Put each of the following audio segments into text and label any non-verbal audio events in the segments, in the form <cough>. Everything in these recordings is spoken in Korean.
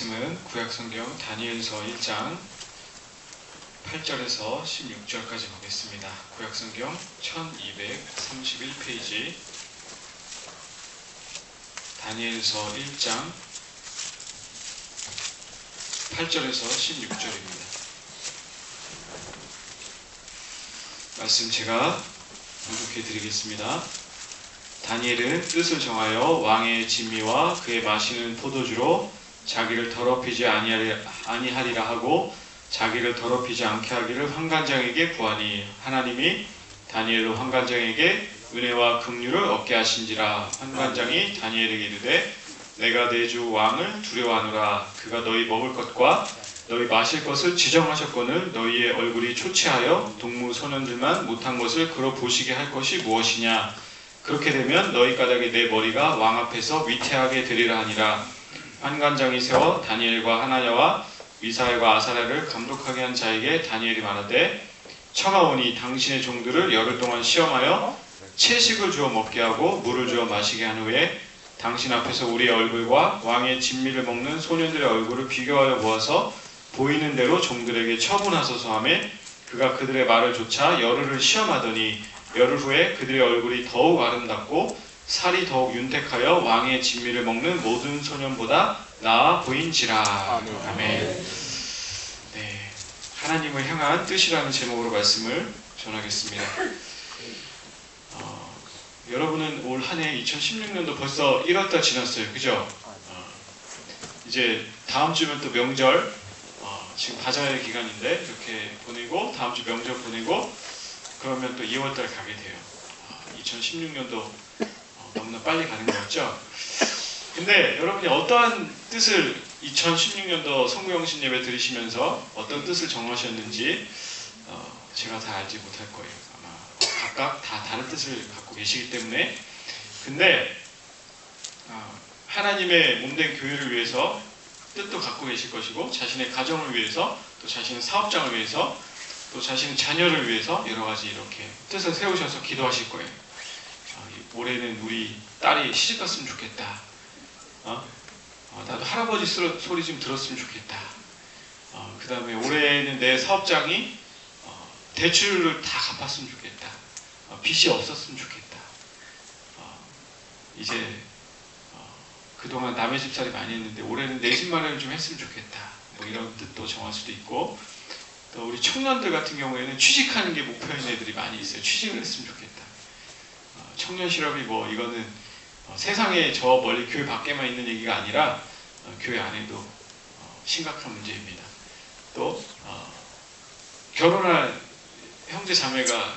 말씀은 구약성경 다니엘서 1장 8절에서 16절까지 보겠습니다. 구약성경 1231페이지 다니엘서 1장 8절에서 16절입니다. 말씀 제가 공독해 드리겠습니다. 다니엘은 뜻을 정하여 왕의 진미와 그의 마시는 포도주로 자기를 더럽히지 아니하리- 아니하리라 하고 자기를 더럽히지 않게 하기를 환관장에게 구하니 하나님이 다니엘로 환관장에게 은혜와 긍휼을 얻게 하신지라 환관장이 다니엘에게 이르되 내가 내 주 왕을 두려워하노라. 그가 너희 먹을 것과 너희 마실 것을 지정하셨거늘 너희의 얼굴이 초췌하여 동무 소년들만 못한 것을 그러 보시게 할 것이 무엇이냐? 그렇게 되면 너희 까닭에 내 머리가 왕 앞에서 위태하게 되리라 하니라 환관장이 세워 다니엘과 하나냐와 미사엘과 아사랴를 감독하게 한 자에게 다니엘이 말하되 청하오니 당신의 종들을 열흘 동안 시험하여 채식을 주어 먹게 하고 물을 주어 마시게 한 후에 당신 앞에서 우리의 얼굴과 왕의 진미를 먹는 소년들의 얼굴을 비교하여 보아서 보이는 대로 종들에게 처분하소서 하매 그가 그들의 말을 조차 열흘을 시험하더니 열흘 후에 그들의 얼굴이 더욱 아름답고 살이 더욱 윤택하여 왕의 진미를 먹는 모든 소년보다 나아 보인지라. 아멘. 아멘. 네, 하나님을 향한 뜻이라는 제목으로 말씀을 전하겠습니다. 어, 여러분은 올 한 해 2016년도 벌써 1월달 지났어요, 그죠? 어, 이제 다음 주면 또 명절, 어, 지금 바자회 기간인데 이렇게 보내고 다음 주 명절 보내고 그러면 또 2월달 가게 돼요. 2016년도 어, 너무나 빨리 가는 것 같죠? 근데 여러분이 어떠한 뜻을 2016년도 성구영신 예배 들으시면서 어떤 뜻을 정하셨는지 어, 제가 다 알지 못할 거예요. 아마 각각 다 다른 뜻을 갖고 계시기 때문에 근데 어, 하나님의 몸된 교회를 위해서 뜻도 갖고 계실 것이고 자신의 가정을 위해서 또 자신의 사업장을 위해서 또 자신의 자녀를 위해서 여러 가지 이렇게 뜻을 세우셔서 기도하실 거예요. 어, 이 올해는 우리 딸이 시집 갔으면 좋겠다. 어? 어, 나도 할아버지 소리 좀 들었으면 좋겠다. 그 다음에 올해는 내 사업장이 어, 대출을 다 갚았으면 좋겠다. 어, 빚이 없었으면 좋겠다. 어, 이제 어, 그동안 남의 집살이 많이 했는데 올해는 내 집 마련을 좀 했으면 좋겠다. 뭐 이런 뜻도 정할 수도 있고 또 우리 청년들 같은 경우에는 취직하는 게 목표인 애들이 많이 있어요. 취직을 했으면 좋겠다. 어, 청년 실업이 뭐 이거는 어, 세상에 저 멀리 교회 밖에만 있는 얘기가 아니라 어, 교회 안에도 어, 심각한 문제입니다. 또 어, 결혼할 형제 자매가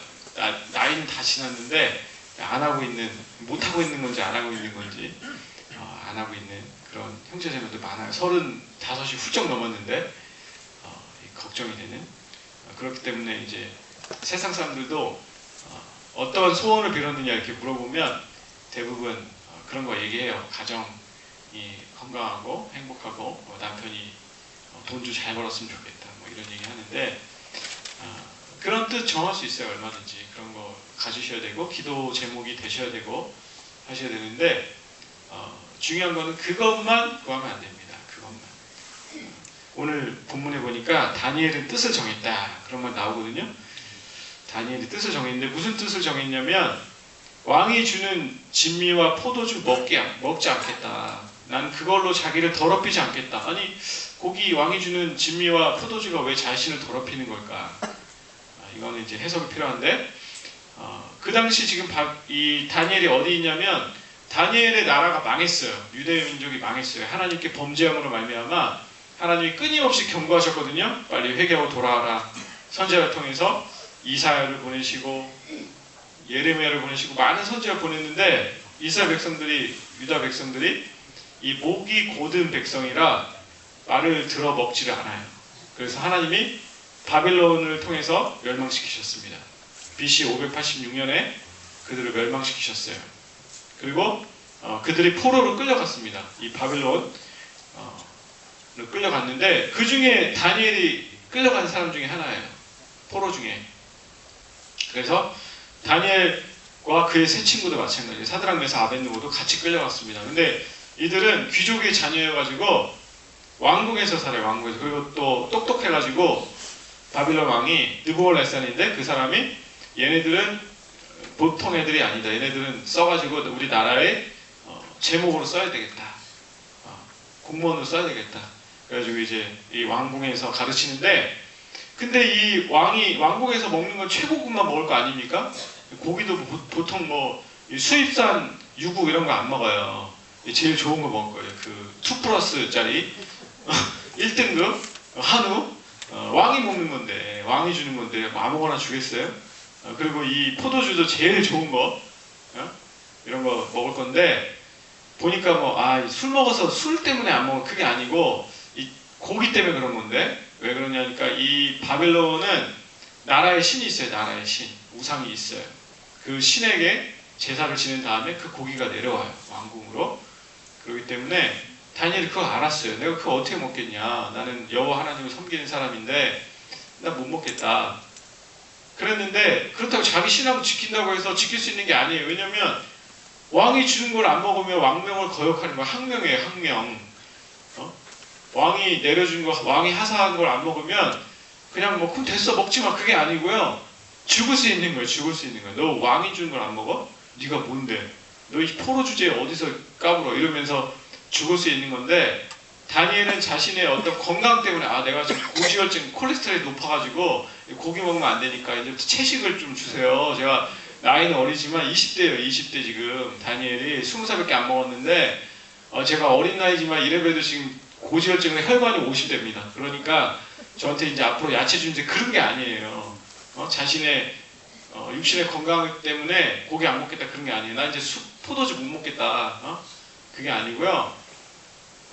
나, 이는다 지났는데 안 하고 있는 못 하고 있는 건지 안 하고 있는 건지 어, 안 하고 있는 그런 형제 자매도 많아요. 서른 다섯이 훌쩍 넘었는데 걱정이 되는 어, 그렇기 때문에 이제 세상 사람들도 어, 떤 소원을 빌었느냐 이렇게 물어보면 대부분 어, 그런 거 얘기해요. 가정이 건강하고 행복하고 뭐 남편이 어, 돈좀 잘 벌었으면 좋겠다. 뭐 이런 얘기 하는데 어, 그런 뜻 정할 수 있어요. 얼마든지 그런 거 가지셔야 되고 기도 제목이 되셔야 되고 하셔야 되는데 어, 중요한 거는 그것만 구하면 안 됩니다. 그것만. 어, 오늘 본문에 보니까 다니엘은 뜻을 정했다. 그런 말 나오거든요. 다니엘이 뜻을 정했는데 무슨 뜻을 정했냐면 왕이 주는 진미와 포도주 먹게 먹지 않겠다. 난 그걸로 자기를 더럽히지 않겠다. 아니 고기 왕이 주는 진미와 포도주가 왜 자신을 더럽히는 걸까? 아, 이거는 이제 해석이 필요한데 어, 그 당시 지금 바- 이 다니엘이 어디 있냐면 다니엘의 나라가 망했어요. 유대 민족이 망했어요. 하나님께 범죄함으로 말미암아 하나님이 끊임없이 경고하셨거든요. 빨리 회개하고 돌아와라. 선제를 통해서 이사야를 보내시고 예레미야를 보내시고 많은 선지자를 보냈는데 이스라엘 백성들이 유다 백성들이 이 목이 고든 백성이라 말을 들어 먹지를 않아요. 그래서 하나님이 바벨론을 통해서 멸망시키셨습니다. BC 586년에 그들을 멸망시키셨어요. 그리고 어, 그들이 포로로 끌려갔습니다. 이 바벨론을 끌려갔는데 그 중에 다니엘이 끌려간 사람 중에 하나예요. 포로 중에. 그래서 다니엘과 그의 세 친구도 마찬가지예요. 사드랑 메사 아벤누고도 같이 끌려갔습니다. 근데 이들은 귀족의 자녀여가지고 왕궁에서 살아요. 왕궁에서 그리고 또 똑똑해가지고 바빌론 왕이 느부올레산인데 그 사람이 얘네들은 보통 애들이 아니다. 얘네들은 써가지고 우리 나라의 어, 제목으로 써야 되겠다. 어, 공무원으로 써야 되겠다. 그래가지고 이제 이 왕궁에서 가르치는데 근데 이 왕이 왕궁에서 먹는 건 최고급만 먹을 거 아닙니까? 고기도 보- 보통 뭐이 수입산 유구 이런 거 안 먹어요. 이 제일 좋은 거 먹을 거예요. 그2 플러스짜리 1등급 <laughs> 한우 어, 왕이 먹는 건데 왕이 주는 건데 뭐 아무거나 주겠어요? 어, 그리고 이 포도주도 제일 좋은 거 어? 이런 거 먹을 건데 보니까 뭐 아 술 먹어서 술 때문에 안 먹어 그게 아니고 이 고기 때문에 그런 건데 왜 그러냐니까 이 바벨론은 나라의 신이 있어요 나라의 신. 우상이 있어요. 그 신에게 제사를 지낸 다음에 그 고기가 내려와요 왕궁으로. 그렇기 때문에 다니엘이 그거 알았어요. 내가 그거 어떻게 먹겠냐. 나는 여호와 하나님을 섬기는 사람인데 나 못 먹겠다. 그랬는데 그렇다고 자기 신앙을 지킨다고 해서 지킬 수 있는 게 아니에요. 왜냐면 왕이 주는 걸 안 먹으면 왕명을 거역하는 거야. 항명이에요 항명. 어? 왕이 내려준 거 왕이 하사한 걸 안 먹으면 그냥 뭐 그럼 됐어 먹지 마. 그게 아니고요. 죽을 수 있는 거예요 죽을 수 있는 거예요. 너 왕이 주는 걸안 먹어? 네가 뭔데? 너 이 포로 주제에 어디서 까불어? 이러면서 죽을 수 있는 건데 다니엘은 자신의 어떤 건강 때문에 아 내가 지금 고지혈증 콜레스테롤이 높아가지고 고기 먹으면 안 되니까 이제 채식을 좀 주세요. 제가 나이는 어리지만 20대예요 20대 지금. 다니엘이 20살밖에 안 먹었는데 어, 제가 어린 나이지만 이래봬도 지금 고지혈증의 혈관이 50대입니다 그러니까 저한테 이제 앞으로 야채 주는데 그런 게 아니에요 어, 자신의 어, 육신의 건강 때문에 고기 안 먹겠다 그런 게 아니에요 나 이제 수, 포도주 못 먹겠다 어? 그게 아니고요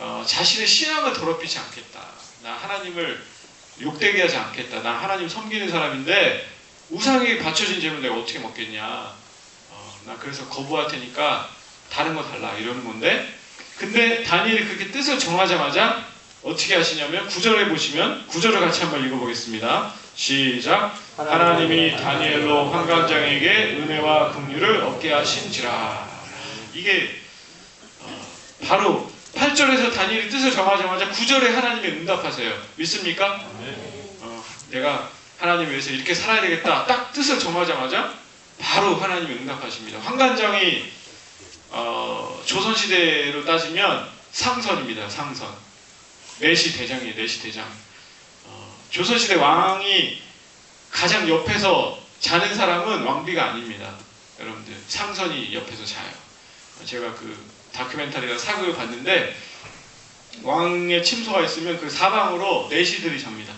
어, 자신의 신앙을 더럽히지 않겠다. 나 하나님을 욕되게 하지 않겠다. 나 하나님 섬기는 사람인데 우상에 바쳐진 재물 내가 어떻게 먹겠냐. 어, 나 그래서 거부할 테니까 다른 거 달라 이러는 건데 근데 다니엘이 그렇게 뜻을 정하자마자 어떻게 하시냐면 구절에 보시면 구절을 같이 한번 읽어보겠습니다. 시작. 하나님이 다니엘로 환관장에게 은혜와 긍휼을 얻게 하신지라. 이게 어, 바로 8절에서 다니엘이 뜻을 정하자마자 9절에 하나님이 응답하세요. 믿습니까? 어, 내가 하나님 위해서 이렇게 살아야 되겠다. 딱 뜻을 정하자마자 바로 하나님이 응답하십니다. 환관장이 어, 조선시대로 따지면 상선입니다. 상선. 내시 대장이에요. 내시 대장. 어, 조선시대 왕이 가장 옆에서 자는 사람은 왕비가 아닙니다. 여러분들 상선이 옆에서 자요. 제가 그 다큐멘터리가 사극을 봤는데 왕의 침소가 있으면 그 사방으로 내시들이 잡니다.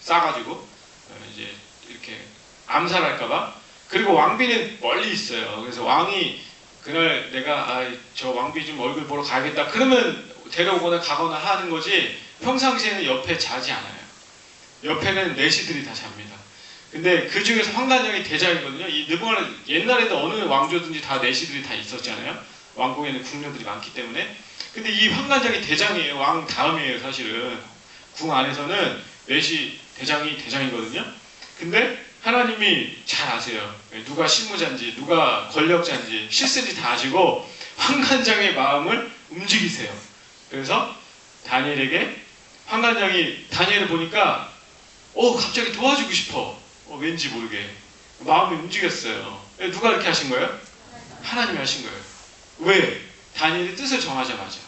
싸가지고 어, 이제 이렇게 암살할까봐. 그리고 왕비는 멀리 있어요. 그래서 왕이 그날 내가 아, 저 왕비 좀 얼굴 보러 가야겠다. 그러면 데려오거나 가거나 하는 거지 평상시에는 옆에 자지 않아요. 옆에는 내시들이 다 잡니다. 근데 그 중에서 황단장이 대장이거든요. 이 느부갓네 옛날에도 어느 왕조든지 다 내시들이 다 있었잖아요. 왕궁에는 궁녀들이 많기 때문에. 근데 이 황관장이 대장이에요. 왕 다음이에요, 사실은. 궁 안에서는 내시 대장이 대장이거든요. 근데 하나님이 잘 아세요. 누가 실무자인지, 누가 권력자인지, 실세인지 다 아시고 황관장의 마음을 움직이세요. 그래서 다니엘에게 황관장이 다니엘을 보니까 어 갑자기 도와주고 싶어. 어, 왠지 모르게 마음이 움직였어요. 누가 이렇게 하신 거예요? 하나님이 하신 거예요. 왜? 다니엘이 뜻을 정하자마자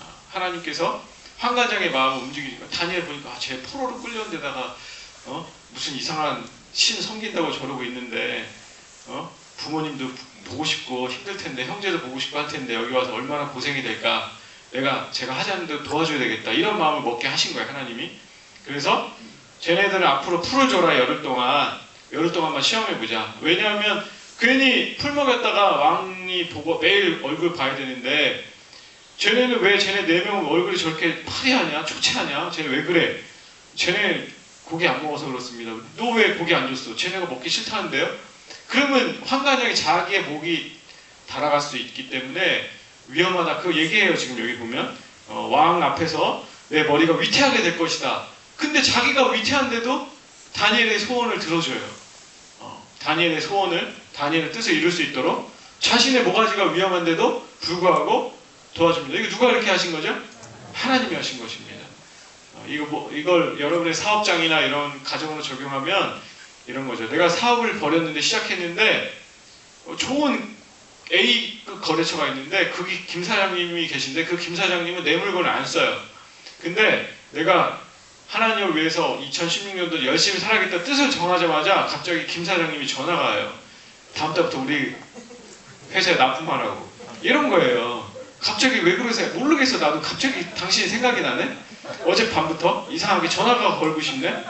아, 하나님께서 황관장의 마음을 움직이니까 다니엘 보니까 아, 쟤 포로로 끌려온 데다가 어? 무슨 이상한 신 섬긴다고 저러고 있는데 어? 부모님도 보고 싶고 힘들 텐데 형제도 보고 싶고 할 텐데 여기 와서 얼마나 고생이 될까? 내가 제가 하자는 대로 도와줘야 되겠다. 이런 마음을 먹게 하신 거예요 하나님이. 그래서 쟤네들은 앞으로 풀을 줘라 열흘 동안. 열흘 동안만 시험해 보자. 왜냐하면 괜히 풀 먹였다가 왕이 보고 매일 얼굴 봐야 되는데 쟤네는 왜 쟤네 네 명은 얼굴이 저렇게 파리하냐 초췌하냐? 쟤네 왜 그래? 쟤네 고기 안 먹어서 그렇습니다. 너 왜 고기 안 줬어? 쟤네가 먹기 싫다는데요? 그러면 황관장이 자기의 목이 달아갈 수 있기 때문에 위험하다. 그 얘기해요 지금 여기 보면. 어, 왕 앞에서 내 머리가 위태하게 될 것이다. 근데 자기가 위태한데도 다니엘의 소원을 들어줘요. 어, 다니엘의 소원을 다니엘의 뜻을 이룰 수 있도록 자신의 모가지가 위험한데도 불구하고 도와줍니다. 이거 누가 이렇게 하신 거죠? 하나님이 하신 것입니다. 어, 이거 뭐 이걸 여러분의 사업장이나 이런 가정으로 적용하면 이런 거죠. 내가 사업을 벌였는데 시작했는데 어, 좋은 A 그 거래처가 있는데 거기 김 사장님이 계신데 그 김 사장님은 내 물건을 안 써요. 근데 내가 하나님을 위해서 2016년도 열심히 살아야겠다 뜻을 정하자마자 갑자기 김 사장님이 전화가 와요. 다음 달부터 우리 회사에 납품하라고. 이런 거예요. 갑자기 왜 그러세요? 모르겠어. 나도 갑자기 당신이 생각이 나네? 어젯밤부터 이상하게 전화가 걸고 싶네?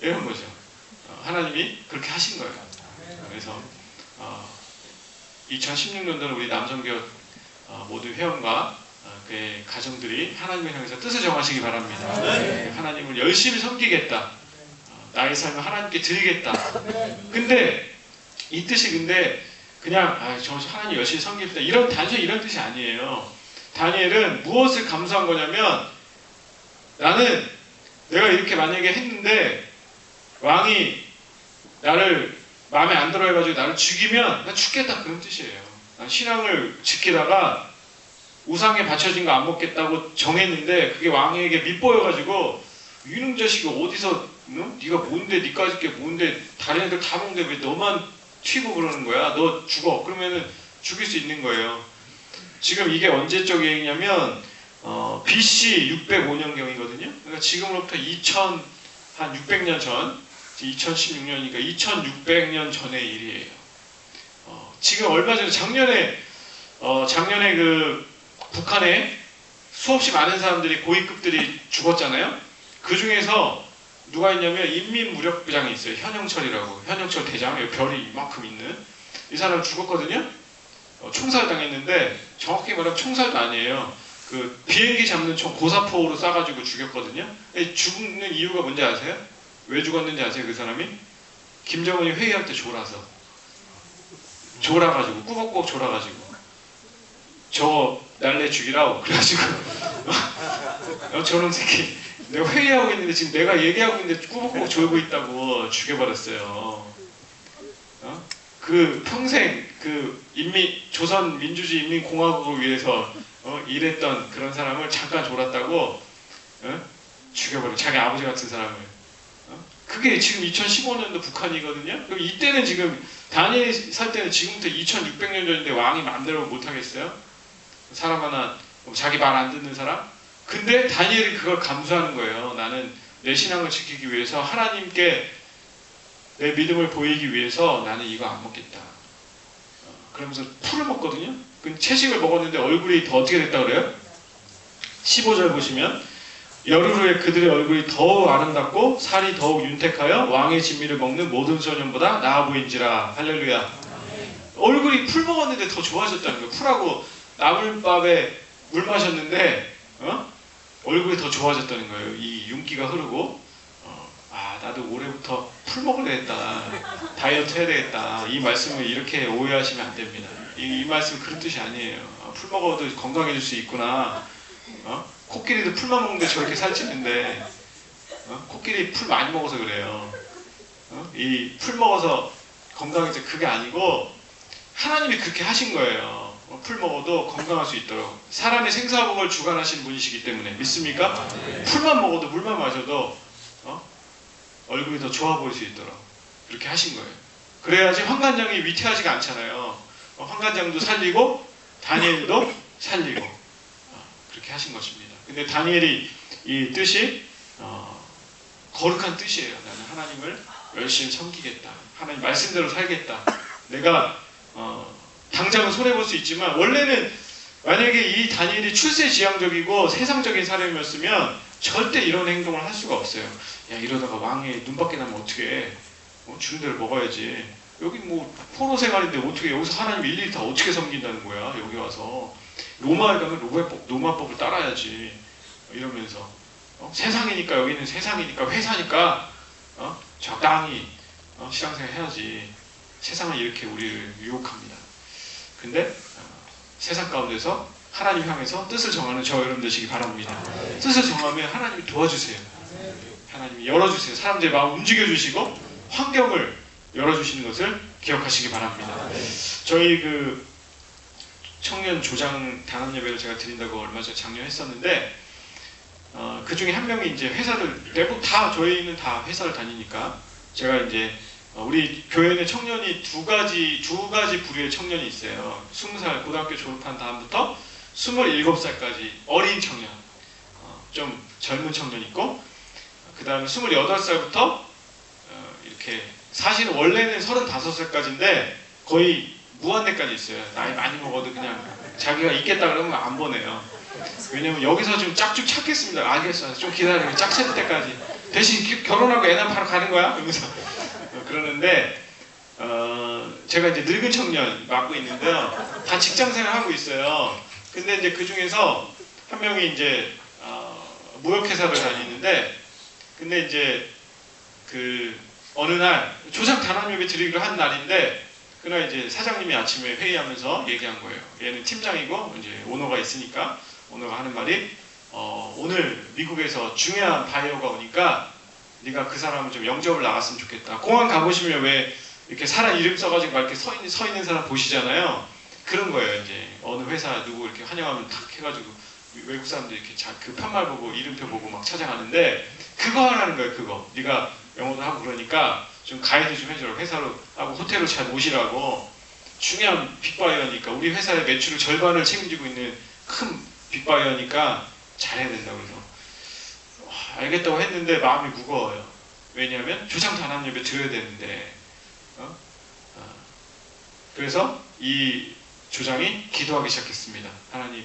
이런 거죠. 어, 하나님이 그렇게 하신 거예요. 그래서 어, 2016년도는 우리 남성교회 어, 모든 회원과 어, 그의 가정들이 하나님을 향해서 뜻을 정하시기 바랍니다. 하나님을 열심히 섬기겠다. 어, 나의 삶을 하나님께 드리겠다. 근데 이 뜻이 근데 그냥 아, 저 하나님 열심히 섬기겠다 이런 단순히 이런 뜻이 아니에요. 다니엘은 무엇을 감수한 거냐면 나는 내가 이렇게 만약에 했는데 왕이 나를 마음에 안 들어 해가지고 나를 죽이면 나 죽겠다 그런 뜻이에요. 난 신앙을 지키다가 우상에 바쳐진 거 안 먹겠다고 정했는데 그게 왕에게 밉보여가지고 이놈 자식이 어디서 응? 네가 뭔데 니까지 게 뭔데 다른 애들 다 먹는데 왜 너만 튀고 그러는 거야? 너 죽어. 그러면은 죽일 수 있는 거예요. 지금 이게 언제적 얘기냐면 어, BC 605년경이거든요. 그러니까 지금으로부터 2000 한 600년 전, 2016년이니까 2600년 전의 일이에요. 어, 지금 얼마 전에 작년에 어, 작년에 그 북한에 수없이 많은 사람들이 고위급들이 죽었잖아요. 그 중에서 누가 있냐면 인민무력부장이 있어요. 현영철이라고. 현영철 대장, 별이 이만큼 있는. 이 사람 죽었거든요. 어, 총살 당했는데 정확히 말하면 총살도 아니에요. 그 비행기 잡는 총 고사포로 쏴가지고 죽였거든요. 이 죽는 이유가 뭔지 아세요? 왜 죽었는지 아세요? 그 사람이? 김정은이 회의할 때 졸아서. 졸아가지고 꾸벅꾸벅 졸아가지고. 저거 날래 죽이라고 그래가지고 <laughs> 어, 저런 새끼 내가 회의하고 있는데 지금 내가 얘기하고 있는데 꾸벅꾸벅 졸고 있다고 죽여버렸어요. 어? 그 평생 그 인민 조선 민주주의 인민공화국을 위해서 어, 일했던 그런 사람을 잠깐 졸았다고 어? 죽여버려 자기 아버지 같은 사람을. 어? 그게 지금 2015년도 북한이거든요. 그럼 이때는 지금 다니엘 살 때는 지금부터 2600년 전인데 왕이 마음대로 못 하겠어요? 사람 하나 뭐 자기 말 안 듣는 사람? 근데 다니엘이 그걸 감수하는 거예요. 나는 내 신앙을 지키기 위해서 하나님께 내 믿음을 보이기 위해서 나는 이거 안 먹겠다. 어, 그러면서 풀을 먹거든요. 그 채식을 먹었는데 얼굴이 더 어떻게 됐다 그래요? 15절 보시면 열흘 후에 그들의 얼굴이 더욱 아름답고 살이 더욱 윤택하여 왕의 진미를 먹는 모든 소년보다 나아 보인지라 할렐루야. 얼굴이 풀 먹었는데 더 좋아졌다는 거예요. 풀하고 나물밥에 물 마셨는데 어? 얼굴이 더 좋아졌다는 거예요. 이 윤기가 흐르고 어, 아 나도 올해부터 풀 먹어야 되겠다. 다이어트 해야 되겠다. 이 말씀을 이렇게 오해하시면 안 됩니다. 이, 이 말씀 그런 뜻이 아니에요. 아, 풀 먹어도 건강해질 수 있구나. 어? 코끼리도 풀만 먹는데 저렇게 살찌는데 어? 코끼리 풀 많이 먹어서 그래요. 어? 이풀 먹어서 건강해져 그게 아니고 하나님이 그렇게 하신 거예요. 어, 풀 먹어도 건강할 수 있도록 사람의 생사복을 주관하신 분이시기 때문에 믿습니까? 풀만 먹어도 물만 마셔도 어? 얼굴이 더 좋아 보일 수 있도록 그렇게 하신 거예요. 그래야지 황관장이 위태하지가 않잖아요. 어, 황관장도 살리고 다니엘도 살리고 어, 그렇게 하신 것입니다. 근데 다니엘이 이 뜻이 어, 거룩한 뜻이에요. 나는 하나님을 열심히 섬기겠다. 하나님 말씀대로 살겠다. 내가 어, 당장은 손해 볼 수 있지만 원래는 만약에 이 다니엘이 출세지향적이고 세상적인 사람이었으면 절대 이런 행동을 할 수가 없어요. 야 이러다가 왕의 눈밖에 나면 어떻게 어, 주는 대로 먹어야지. 여기 뭐 포로 생활인데 어떻게 여기서 하나님 일일이 다 어떻게 섬긴다는 거야 여기 와서 로마에 가면 로마법, 로마법을 따라야지 이러면서 어? 세상이니까 여기는 세상이니까 회사니까 어? 적당히 어? 신앙생활 해야지 세상은 이렇게 우리를 유혹합니다. 근데 어, 세상 가운데서 하나님 향해서 뜻을 정하는 저 여러분 되시기 바랍니다. 뜻을 정하면 하나님이 도와주세요. 하나님이 열어주세요. 사람들의 마음 움직여주시고 환경을 열어주시는 것을 기억하시기 바랍니다. 저희 그 청년 조장 단합 예배를 제가 드린다고 얼마 전에 작년 했었는데 어, 그 중에 한 명이 이제 회사를 대부분 다 저희는 다 회사를 다니니까 제가 이제 어, 우리 교회는 청년이 두 가지 두 가지 부류의 청년이 있어요. 20살 고등학교 졸업한 다음부터 27살까지 어린 청년, 어, 좀 젊은 청년 있고 그 다음에 28살부터 어, 이렇게 사실 원래는 35살까지인데 거의 무한대까지 있어요. 나이 많이 먹어도 그냥 자기가 있겠다 그러면 안 보내요. 왜냐면 여기서 좀 짝좀 찾겠습니다. 알겠어. 좀 기다려. 짝 찾을 때까지. 대신 기- 결혼하고 애 낳으면 바로 가는 거야? 이러면서 어, 그러는데 어, 제가 이제 늙은 청년 맡고 있는데요. 다 직장 생활 하고 있어요. 근데 이제 그 중에서 한 명이 이제 어, 무역회사를 다니는데 근데 이제 그 어느 날 조상 단합 예배 드리기로 한 날인데 그날 이제 사장님이 아침에 회의하면서 얘기한 거예요. 얘는 팀장이고 이제 오너가 있으니까 오너가 하는 말이 어, 오늘 미국에서 중요한 바이어가 오니까 네가 그 사람을 좀 영접을 나갔으면 좋겠다. 공항 가보시면 왜 이렇게 사람 이름 써가지고 막 이렇게 서 있는, 서 있는 사람 보시잖아요. 그런 거예요. 이제 어느 회사 누구 이렇게 환영하면 탁 해가지고 외국 사람들 이렇게 자, 그 편말 보고 이름표 보고 막 찾아가는데 그거 하라는 거예요. 그거 네가 영어도 하고 그러니까 좀 가이드 좀 해줘라. 회사로 하고 호텔로 잘 모시라고 중요한 빅바이어니까 우리 회사의 매출의 절반을 책임지고 있는 큰 빅바이어니까 잘해야 된다 그래서 와, 알겠다고 했는데 마음이 무거워요. 왜냐하면 조상 단합 예배 드려야 되는데 어? 어. 그래서 이 조장이 기도하기 시작했습니다. 하나님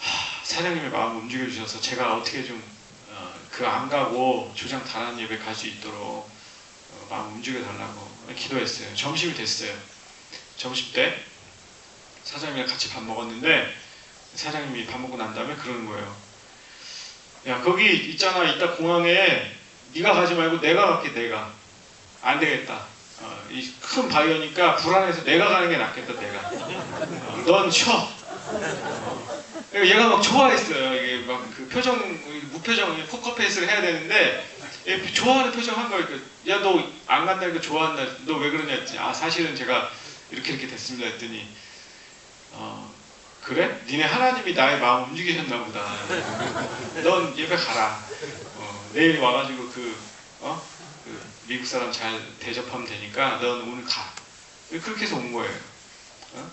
하, 사장님의 마음을 움직여 주셔서 제가 어떻게 좀 그 안 가고 조장 단합 예배 갈 수 있도록 어, 마음 움직여 달라고 기도했어요. 점심이 됐어요. 점심 때 사장님이랑 같이 밥 먹었는데 사장님이 밥 먹고 난 다음에 그러는 거예요. 야 거기 있잖아 이따 공항에 네가 가지 말고 내가 갈게 내가 안 되겠다. 어, 이큰 바이오니까 불안해서 내가 가는 게 낫겠다 내가. 어, 넌 쉬어. 얘가 막 좋아했어요. 이게 막 그 표정 무표정 포커페이스를 해야 되는데 얘 좋아하는 표정 한 거예요. 야 너 안 간다니까 좋아한다. 너 왜 그러냐 했지. 아 사실은 제가 이렇게 이렇게 됐습니다 했더니 어, 그래? 니네 하나님이 나의 마음 움직이셨나 보다. 넌 예배 가라. 어, 내일 와가지고 그, 어? 그 미국 사람 잘 대접하면 되니까 넌 오늘 가. 그렇게 해서 온 거예요. 어?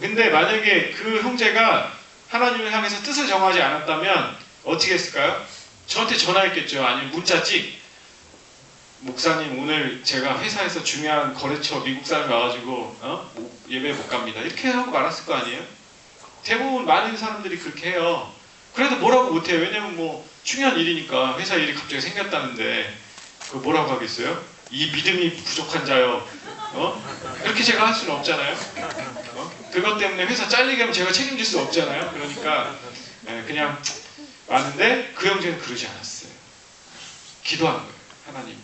근데 만약에 그 형제가 하나님을 향해서 뜻을 정하지 않았다면 어떻게 했을까요? 저한테 전화했겠죠. 아니면 문자 찍. 목사님 오늘 제가 회사에서 중요한 거래처 미국 사람이 와가지고 어? 예배 못 갑니다. 이렇게 하고 말았을 거 아니에요? 대부분 많은 사람들이 그렇게 해요. 그래도 뭐라고 못해요. 왜냐면 뭐 중요한 일이니까 회사 일이 갑자기 생겼다는데 그 뭐라고 하겠어요? 이 믿음이 부족한 자요. 어? 그렇게 제가 할 수는 없잖아요. 어? 그것 때문에 회사 잘리게 하면 제가 책임질 수 없잖아요. 그러니까 예, 그냥 왔는데 그 형제는 그러지 않았어요. 기도한 거예요. 하나님.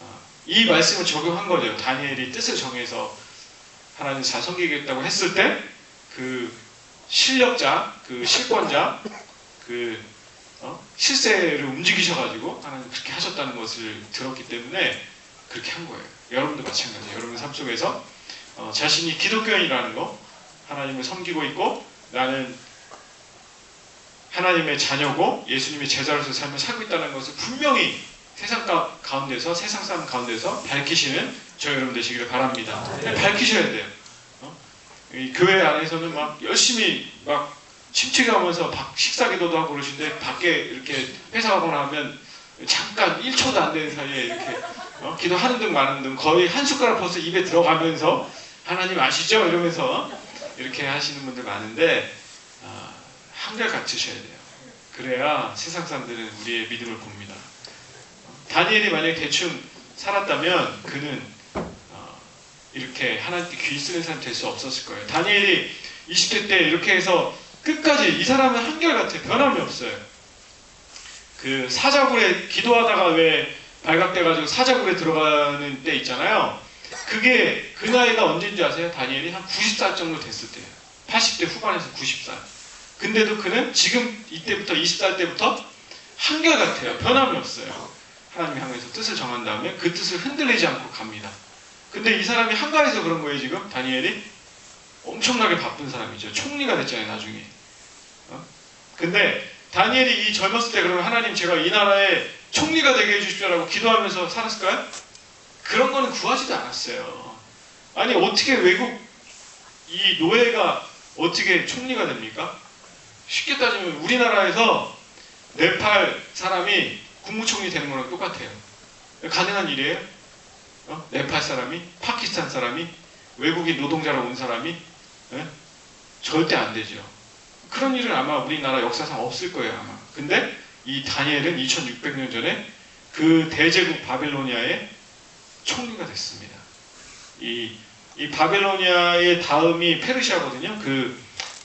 어, 이 말씀을 적용한 거죠. 다니엘이 뜻을 정해서 하나님 잘 섬기겠다고 했을 때 그 실력자, 그 실권자, 그 어? 실세를 움직이셔가지고 하나님 그렇게 하셨다는 것을 들었기 때문에 그렇게 한 거예요. 여러분도 마찬가지예요. 여러분 삶 속에서 어, 자신이 기독교인이라는 거, 하나님을 섬기고 있고 나는 하나님의 자녀고 예수님의 제자로서 삶을 살고 있다는 것을 분명히 세상 가, 가운데서 세상 사람 가운데서 밝히시는 저 여러분 되시기를 바랍니다. 밝히셔야 돼요. 어? 이 교회 안에서는 막 열심히 막 침체하면서 식사 기도도 하고 그러시는데 밖에 이렇게 회사 가거나 하면 잠깐 1초도 안 되는 사이에 이렇게 어? 기도하는 등 마는 등 거의 한 숟가락 벌써 입에 들어가면서 하나님 아시죠? 이러면서 이렇게 하시는 분들 많은데 아, 한결 갖추셔야 돼요. 그래야 세상 사람들은 우리의 믿음을 봅니다. 다니엘이 만약에 대충 살았다면 그는 어, 이렇게 하나님께 귀 쓰는 사람 될 수 없었을 거예요. 다니엘이 20대 때 이렇게 해서 끝까지 이 사람은 한결같아 변함이 없어요. 그 사자굴에 기도하다가 왜 발각돼가지고 사자굴에 들어가는 때 있잖아요. 그게 그 나이가 언제인지 아세요? 다니엘이 한 90살 정도 됐을 때예요. 80대 후반에서 90살. 근데도 그는 지금 이때부터 20살 때부터 한결같아요. 변함이 없어요. 하나님 향해서 뜻을 정한 다음에 그 뜻을 흔들리지 않고 갑니다. 근데 이 사람이 한가해서 그런 거예요, 지금? 다니엘이? 엄청나게 바쁜 사람이죠. 총리가 됐잖아요, 나중에. 어? 근데 다니엘이 이 젊었을 때 그러면 하나님 제가 이 나라의 총리가 되게 해주십시오라고 기도하면서 살았을까요? 그런 거는 구하지도 않았어요. 아니 어떻게 외국 이 노예가 어떻게 총리가 됩니까? 쉽게 따지면 우리나라에서 네팔 사람이 국무총리 되는 거랑 똑같아요. 가능한 일이에요? 어? 네팔 사람이, 파키스탄 사람이, 외국인 노동자로 온 사람이 예? 절대 안 되죠. 그런 일은 아마 우리나라 역사상 없을 거예요 아마. 근데 이 다니엘은 2600년 전에 그 대제국 바벨로니아의 총리가 됐습니다. 이, 이 바벨로니아의 다음이 페르시아거든요. 그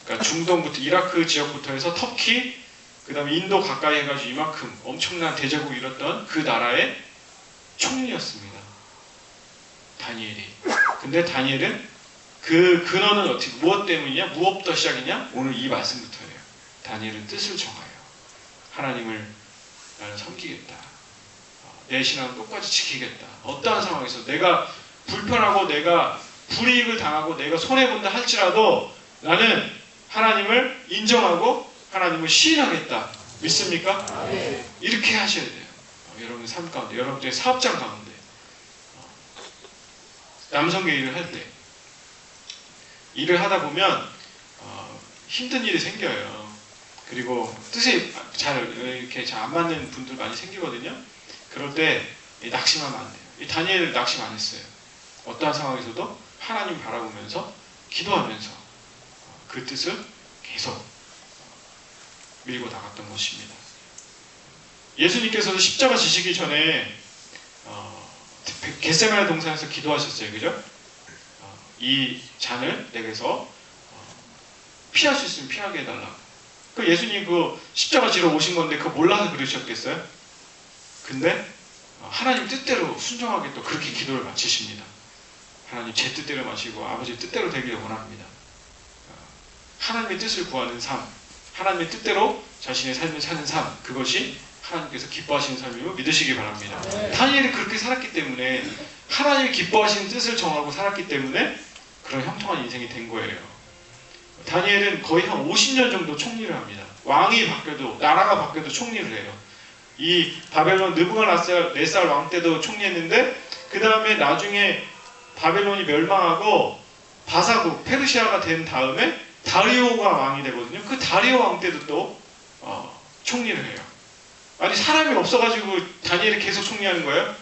그러니까 중동부터 이라크 지역부터 해서 터키, 그 다음에 인도 가까이 해가지고 이만큼 엄청난 대제국을 이뤘던 그 나라의 총리였습니다. 다니엘이. 근데 다니엘은 그 근원은 어떻게 무엇 때문이냐? 무엇부터 시작이냐? 오늘 이 말씀부터예요. 다니엘은 뜻을 정하여 하나님을 나는 섬기겠다. 어, 내 신앙은 똑같이 지키겠다. 어떠한 상황에서 내가 불편하고 내가 불이익을 당하고 내가 손해 본다 할지라도 나는 하나님을 인정하고 하나님을 시인하겠다. 믿습니까? 네. 이렇게 하셔야 돼요. 어, 여러분 삶 가운데, 여러분들의 사업장 가운데, 어, 남성계 일을 할 때, 일을 하다 보면 어, 힘든 일이 생겨요. 그리고 뜻이 잘 이렇게 잘 안 맞는 분들 많이 생기거든요. 그럴 때이 낙심하면 안 돼요. 이 다니엘 낙심 안 했어요. 어떠한 상황에서도 하나님 바라보면서 기도하면서 어, 그 뜻을 계속 어, 밀고 나갔던 것입니다. 예수님께서도 십자가 지시기 전에 어, 겟세마네 동산에서 기도하셨어요, 그죠? 어, 이 잔을 내게서 어, 피할 수 있으면 피하게 해달라. 그 예수님 그 십자가 지러 오신 건데 그거 몰라서 그러셨겠어요? 근데 어, 하나님 뜻대로 순종하게 또 그렇게 기도를 마치십니다. 하나님 제 뜻대로 마시고 아버지 뜻대로 되기를 원합니다. 어, 하나님의 뜻을 구하는 삶, 하나님의 뜻대로 자신의 삶을 사는 삶, 그것이 하나님께서 기뻐하시는 삶임을 믿으시기 바랍니다. 네. 다니엘이 그렇게 살았기 때문에 하나님이 기뻐하시는 뜻을 정하고 살았기 때문에 그런 형통한 인생이 된 거예요. 다니엘은 거의 한 50년 정도 총리를 합니다. 왕이 바뀌어도 나라가 바뀌어도 총리를 해요. 이 바벨론 느부갓네살 네살 왕 때도 총리했는데 그 다음에 나중에 바벨론이 멸망하고 바사국 페르시아가 된 다음에 다리오가 왕이 되거든요. 그 다리오 왕 때도 또 어, 총리를 해요. 아니 사람이 없어가지고 다니엘이 계속 총리하는 거예요?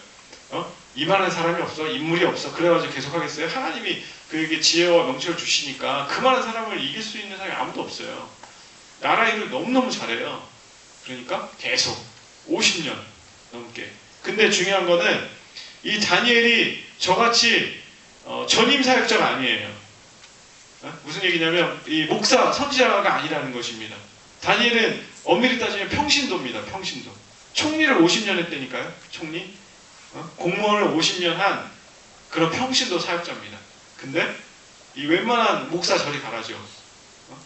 어? 이만한 사람이 없어, 인물이 없어. 그래가지고 계속 하겠어요? 하나님이 그에게 지혜와 명철을 주시니까 그만한 사람을 이길 수 있는 사람이 아무도 없어요. 나라 일을 너무너무 잘해요. 그러니까 계속 50년 넘게. 근데 중요한 거는 이 다니엘이 저같이 어, 전임 사역자가 아니에요. 어? 무슨 얘기냐면 이 목사 선지자가 아니라는 것입니다. 다니엘은 엄밀히 따지면 평신도입니다. 평신도. 총리를 50년 했다니까요. 총리. 어? 공무원을 50년 한 그런 평신도 사역자입니다. 근데 이 웬만한 목사 저리 가라죠. 어?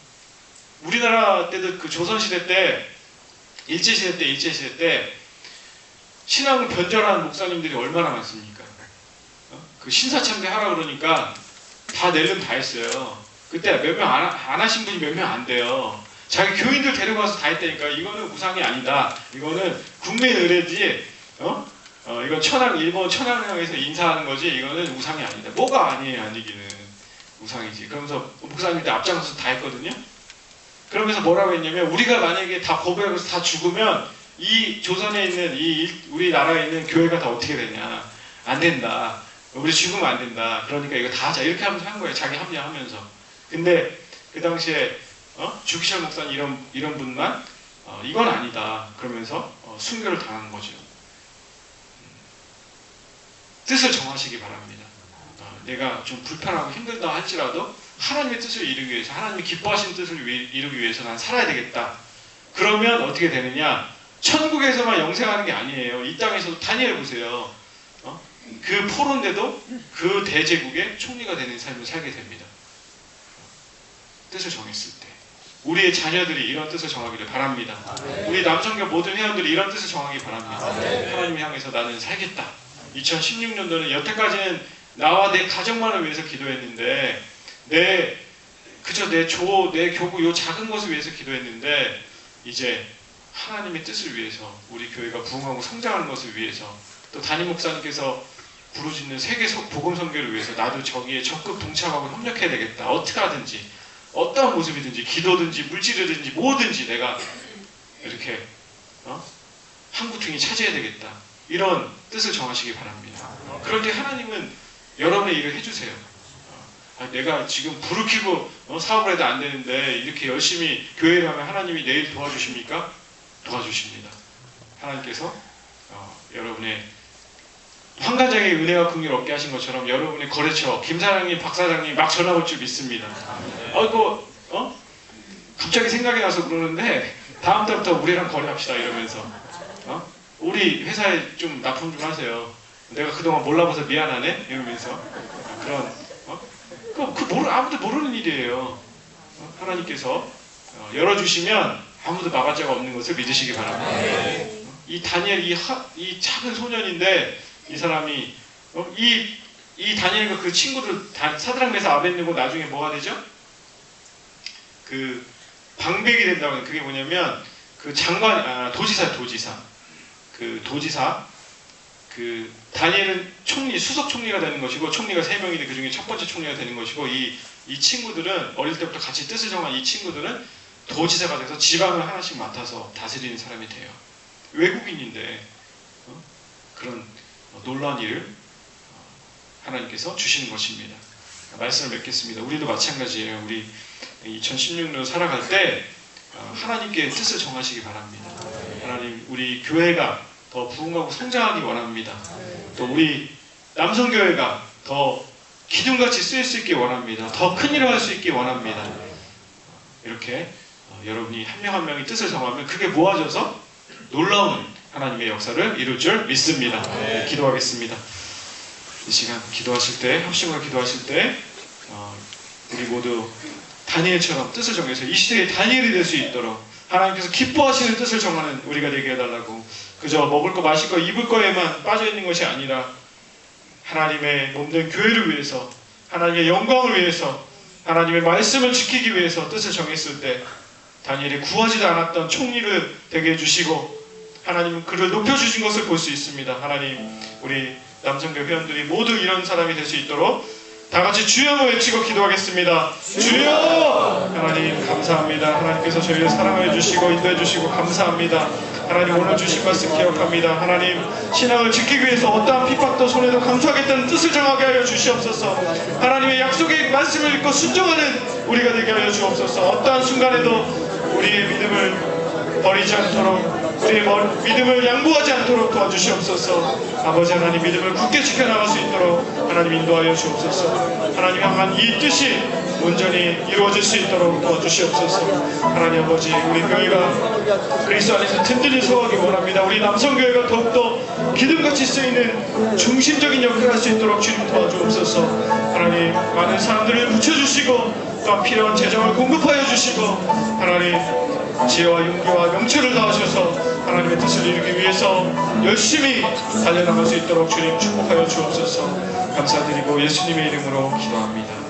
우리나라 때도 그 조선시대 때 일제시대 때 일제시대 때 신앙을 변절하는 목사님들이 얼마나 많습니까? 어? 그 신사참배 하라 그러니까 다 낼름 다 했어요. 그때 몇명안 하신 분이 몇 명 안 돼요. 자기 교인들 데려가서 다 했다니까 이거는 우상이 아니다. 이거는 국민 의례지. 어? 어, 이건 천황 일본 천황령에서 인사하는 거지. 이거는 우상이 아니다. 뭐가 아니에요, 아니기는 우상이지. 그러면서 목사님들 앞장서서 다 했거든요. 그러면서 뭐라고 했냐면 우리가 만약에 다 거부해서 다 죽으면 이 조선에 있는 이 일- 우리나라에 있는 교회가 다 어떻게 되냐? 안 된다. 우리 죽으면 안 된다. 그러니까 이거 다 하자. 이렇게 하면서 한 거예요. 자기 합리화하면서. 근데 그 당시에 어? 주기철 목사님 이런 이런 분만 어, 이건 아니다. 그러면서 어, 순교를 당한 거죠. 음. 뜻을 정하시기 바랍니다. 어, 내가 좀 불편하고 힘들다 할지라도 하나님의 뜻을 이루기 위해서 하나님이 기뻐하시는 뜻을 위- 이루기 위해서 난 살아야 되겠다. 그러면 어떻게 되느냐? 천국에서만 영생하는 게 아니에요. 이 땅에서도 다니엘 보세요. 어? 그 포로인데도 그 대제국의 총리가 되는 삶을 살게 됩니다. 뜻을 정했을 때. 우리의 자녀들이 이런 뜻을 정하기를 바랍니다. 우리 남성교 모든 회원들이 이런 뜻을 정하기 바랍니다. 하나님을 향해서 나는 살겠다. 2016년도는 여태까지는 나와 내 가정만을 위해서 기도했는데 내 그저 내 조, 내 교구 요 작은 것을 위해서 기도했는데 이제 하나님의 뜻을 위해서 우리 교회가 부흥하고 성장하는 것을 위해서 또 담임 목사님께서 부르짖는 세계 서- 복음 선교를 위해서 나도 저기에 적극 동참하고 협력해야 되겠다. 어떻게 하든지 어떠한 모습이든지 기도든지 물질이든지 뭐든지 내가 이렇게 어? 한 구퉁이 차지해야 되겠다. 이런 뜻을 정하시기 바랍니다. 때 하나님은 여러분의 일을 해주세요. 어, 아, 내가 지금 켜고 어, 사업을 해도 안 되는데 이렇게 열심히 교회를 하면 하나님이 내일 도와주십니까? 도와주십니다. 하나님께서 어, 여러분의 환가장의 은혜와 긍휼 얻게 하신 것처럼 여러분의 거래처 김 사장님, 박 사장님 막 전화 올 줄 믿습니다. 아이고 어? 갑자기 생각이 나서 그러는데 다음 달부터 우리랑 거래합시다 이러면서 어? 우리 회사에 좀 납품 좀 하세요. 내가 그동안 몰라봐서 미안하네 이러면서 그런 어? 그, 그 모르, 아무도 모르는 일이에요. 어? 하나님께서 어, 열어주시면 아무도 막을 자가 없는 것을 믿으시기 바랍니다. 어? 이 다니엘 이, 하, 이 작은 소년인데 이 사람이 어? 이, 이 다니엘과 그 친구들 다- 사드랑 메사 아벤느고 나중에 뭐가 되죠? 그 방백이 된다고 하는 그게 뭐냐면 그 장관 아, 도지사 도지사 그 도지사 그 다니엘은 총리 수석 총리가 되는 것이고 총리가 세 명인데 그 중에 첫 번째 총리가 되는 것이고 이 이 친구들은 어릴 때부터 같이 뜻을 정한 이 친구들은 도지사가 돼서 지방을 하나씩 맡아서 다스리는 사람이 돼요. 외국인인데 어? 그런 어, 놀라운 일을 어, 하나님께서 주시는 것입니다. 말씀을 맺겠습니다. 우리도 마찬가지예요. 우리 2016년 살아갈 때 어, 하나님께 뜻을 정하시기 바랍니다. 하나님 우리 교회가 더 부흥하고 성장하기 원합니다. 또 우리 남성교회가 더 기둥같이 쓰일 수 있기 원합니다. 더 큰 일을 할 수 있기 원합니다. 이렇게 어, 여러분이 한명한 명이 뜻을 정하면 그게 모아져서 놀라운 하나님의 역사를 이룰 줄 믿습니다. 네, 기도하겠습니다. 이 시간 기도하실 때, 합심으로 기도하실 때, 어, 우리 모두 다니엘처럼 뜻을 정해서 이 시대에 다니엘이 될 수 있도록 하나님께서 기뻐하시는 뜻을 정하는 우리가 되게 해달라고 그저 먹을 거 마실 거 입을 거에만 빠져 있는 것이 아니라 하나님의 몸된 교회를 위해서 하나님의 영광을 위해서 하나님의 말씀을 지키기 위해서 뜻을 정했을 때 다니엘이 구하지도 않았던 총리를 되게 해주시고 하나님 그를 높여주신 것을 볼 수 있습니다. 하나님 우리 남성교 회원들이 모두 이런 사람이 될 수 있도록 다 같이 주여를 외치고 기도하겠습니다. 주여! 하나님 감사합니다. 하나님께서 저희를 사랑해 주시고 인도해 주시고 감사합니다. 하나님 오늘 주신 말씀 기억합니다. 하나님 신앙을 지키기 위해서 어떠한 핍박도 손해도 감수하겠다는 뜻을 정하게 하여 주시옵소서. 하나님의 약속의 말씀을 읽고 순종하는 우리가 되게 하여 주옵소서. 어떠한 순간에도 우리의 믿음을 버리지 않도록 우리의 멀- 믿음을 양보하지 않도록 도와주시옵소서. 아버지 하나님 믿음을 굳게 지켜나갈 수 있도록 하나님 인도하여 주옵소서. 하나님 향한 이 뜻이 온전히 이루어질 수 있도록 도와주시옵소서. 하나님 아버지 우리 교회가 그리스도 안에서 든든히 서하기 원합니다. 우리 남성교회가 더욱더 기둥같이 쓰이는 중심적인 역할을 할 수 있도록 주님 도와주옵소서. 하나님 많은 사람들을 붙여주시고 또한 필요한 재정을 공급하여 주시고 하나님 지혜와 용기와 명철을 다하셔서 하나님의 뜻을 이루기 위해서 열심히 달려나갈 수 있도록 주님 축복하여 주옵소서 감사드리고 예수님의 이름으로 기도합니다.